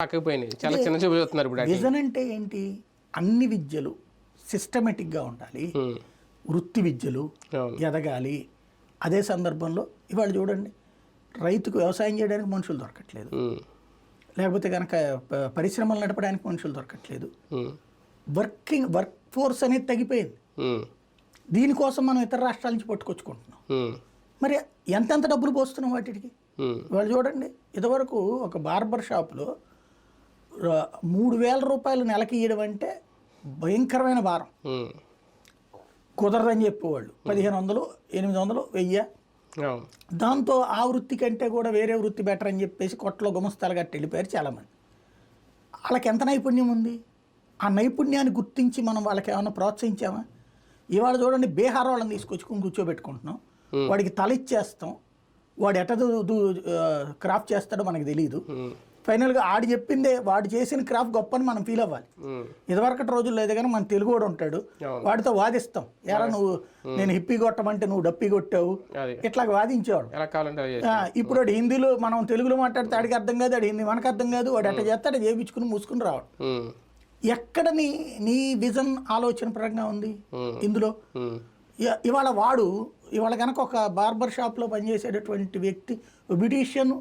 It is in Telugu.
పక్కకుపోయినాయి చాలా చిన్న చూపు చూస్తున్నారు ఇప్పుడు అటు. విజన్ అంటే ఏంటి? అన్ని విద్యలు సిస్టమేటిక్గా ఉండాలి. వృత్తి విద్యలు ఎదగాలి. అదే సందర్భంలో ఇవాళ చూడండి రైతుకు వ్యవసాయం చేయడానికి మనుషులు దొరకట్లేదు. లేకపోతే కనుక పరిశ్రమలు నడపడానికి మనుషులు దొరకట్లేదు. వర్కింగ్ వర్క్ ఫోర్స్ అనేది తగ్గిపోయింది. దీనికోసం మనం ఇతర రాష్ట్రాల నుంచి పట్టుకొచ్చుకుంటున్నాం. మరి ఎంతెంత డబ్బులు పోస్తున్నాం వాటికి? వాళ్ళు చూడండి ఇదివరకు ఒక బార్బర్ షాప్లో మూడు వేల రూపాయలు నెలకి ఇవ్వడం అంటే భయంకరమైన భారం. కుదరదని చెప్పేవాళ్ళు. పదిహేను వందలు ఎనిమిది వందలు వెయ్యి. దాంతో ఆ వృత్తి కంటే కూడా వేరే వృత్తి బెటర్ అని చెప్పేసి కొట్టలో గుమస్తాలు గట్టి వెళ్ళిపోయారు చాలామంది. వాళ్ళకి ఎంత నైపుణ్యం ఉంది? ఆ నైపుణ్యాన్ని గుర్తించి మనం వాళ్ళకి ఏమైనా ప్రోత్సహించామా? ఇవాళ చూడండి బీహార్ వాళ్ళని తీసుకొచ్చుకుని కూర్చోబెట్టుకుంటున్నాం. వాడికి తల ఇచ్చేస్తాం. వాడు ఎట క్రాఫ్ట్ చేస్తాడో మనకు తెలియదు ఫైనల్గా ఆడు చెప్పిందే వాడు చేసిన క్రాఫ్ట్ గొప్ప అని మనం ఫీల్ అవ్వాలి. ఇదివరకటి రోజుల్లో అయితే కానీ మన తెలుగు వాడు ఉంటాడు. వాడితో వాదిస్తాం. ఎరా నువ్వు నేను హిప్పీ కొట్టమంటే నువ్వు డప్పి కొట్టావు. ఇట్లా వాదించేవాడు. ఎలా ఇప్పుడు వాడు హిందీలో మనం తెలుగులో మాట్లాడితే ఆడికి అర్థం కాదు ఆడు హిందీ మనకు అర్థం కాదు వాడు ఎట్లా చేస్తాడు చేయించుకుని మూసుకుని రావడం ఎక్కడ నీ నీ విజన్ ఆలోచన పరంగా ఉంది ఇందులో? ఇవాళ వాడు ఇవాళ కనుక ఒక బార్బర్ షాప్లో పనిచేసేటటువంటి వ్యక్తి బ్యూటీషియన్